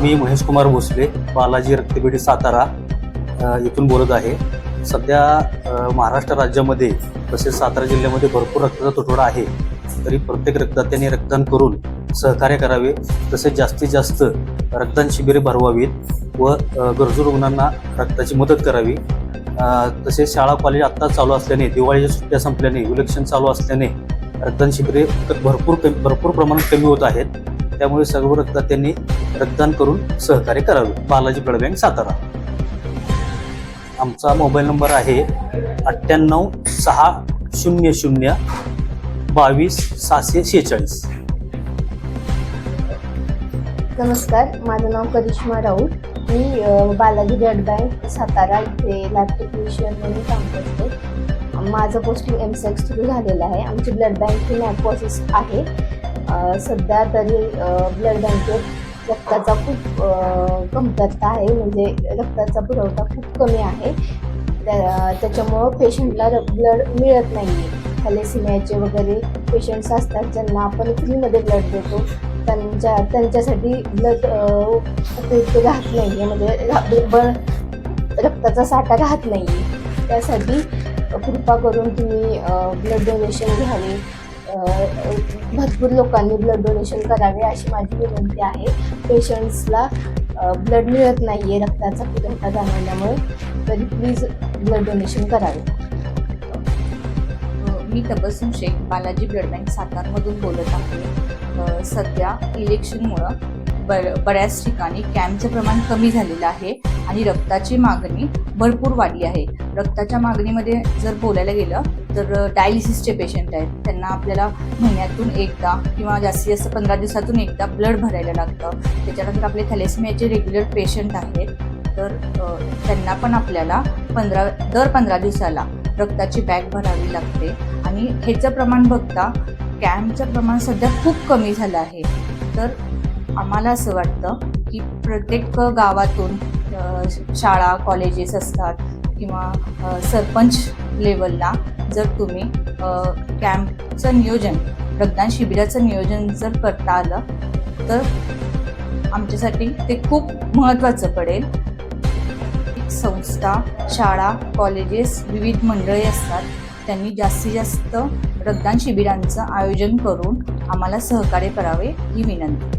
मी महेश कुमार भोसले बालाजी रक्तपेढी सातारा इथून बोलत आहे. सध्या महाराष्ट्र राज्यामध्ये तसेच सातारा जिल्ह्यामध्ये भरपूर रक्ताचा तुटवडा आहे. तरी प्रत्येक रक्तदात्याने रक्तदान करून सहकार्य करावे. तसेच जास्तीत जास्त रक्तदान शिबिरे भरवावीत व गरजू रुग्णांना रक्ताची मदत करावी. तसेच शाळा कॉलेज आत्ता चालू असल्याने दिवाळीच्या सुट्ट्या संपल्याने इलेक्शन चालू असल्याने रक्तदान शिबिरे भरपूर कमी भरपूर प्रमाणात कमी होत आहेत. त्यामुळे सर्व रक्तदात्यांनी रक्तदान करून सहकार्य करावे. Balaji blood bank Satara. आमचा मोबाईल नंबर आहे अठ्ठ्याण्णव सहा शून्य शून्य बावीस सहाशे शेहेचाळीस. नमस्कार माझं नाव करिश्मा राऊत. मी बालाजी ब्लड बँक सातारा इथे लॅब टेक्निशियन म्हणून काम करते. माझं पोस्टिंग एम सेक्स थ्रू झालेलं आहे. आमची ब्लड बँक ही नॅपोसिस आहे. सध्या तरी ब्लड बँकेत रक्ताचा खूप कमतरता आहे. म्हणजे रक्ताचा पुरवठा खूप कमी आहे. त्या- त्याच्यामुळं पेशंटला ब्लड मिळत नाही आहे थॅलेसिमियाचे वगैरे पेशंट्स असतात ज्यांना आपण फ्रीमध्ये ब्लड देतो. त्यांच्या त्यांच्यासाठी ब्लड उपयुक्त राहत नाही आहे म्हणजे ब- रक्ताचा साठा राहत नाही आहे त्यासाठी कृपा करून तुम्ही ब्लड डोनेशन घ्यावे. भरपूर लोकांनी ब्लड डोनेशन करावे अशी माझी विनंती आहे. पेशंट्सला ब्लड मिळत नाही आहे रक्ताचा पुरवठा जाणवल्यामुळे तरी प्लीज ब्लड डोनेशन करावे. मी तबस्सुम शेख बालाजी ब्लड बँक सातारमधून बोलत आहे. सध्या इलेक्शनमुळं ब बऱ्याच ठिकाणी कॅम्पचं प्रमाण कमी झालेलं आहे आणि रक्ताची मागणी भरपूर वाढली आहे. रक्ताच्या मागणीमध्ये जर बोलायला गेलं तर डायलिसिसचे पेशंट आहेत. त्यांना आपल्याला महिन्यातून एकदा किंवा जास्तीत जास्त पंधरा दिवसातून एकदा ब्लड भरायला लागतं. त्याच्यानंतर आपले थॅलेसमियाचे रेग्युलर पेशंट आहेत. तर त्यांना पण आपल्याला पंधरा दर पंधरा दिवसाला रक्ताची बॅग भरावी लागते. आणि ह्याचं प्रमाण बघता कॅम्पचं प्रमाण सध्या खूप कमी झालं आहे. तर आम्हाला असं वाटतं की प्रत्येक गावातून शाळा कॉलेजेस असतात किंवा सरपंच लेवलला जर तुम्ही कॅम्पचं नियोजन रक्तदान शिबिराचं नियोजन जर करता आलं तर आमच्यासाठी ते खूप महत्त्वाचं पडेल. संस्था शाळा कॉलेजेस विविध मंडळे असतात. त्यांनी जास्तीत जास्त रक्तदान शिबिरांचं आयोजन करून आम्हाला सहकार्य करावे ही विनंती.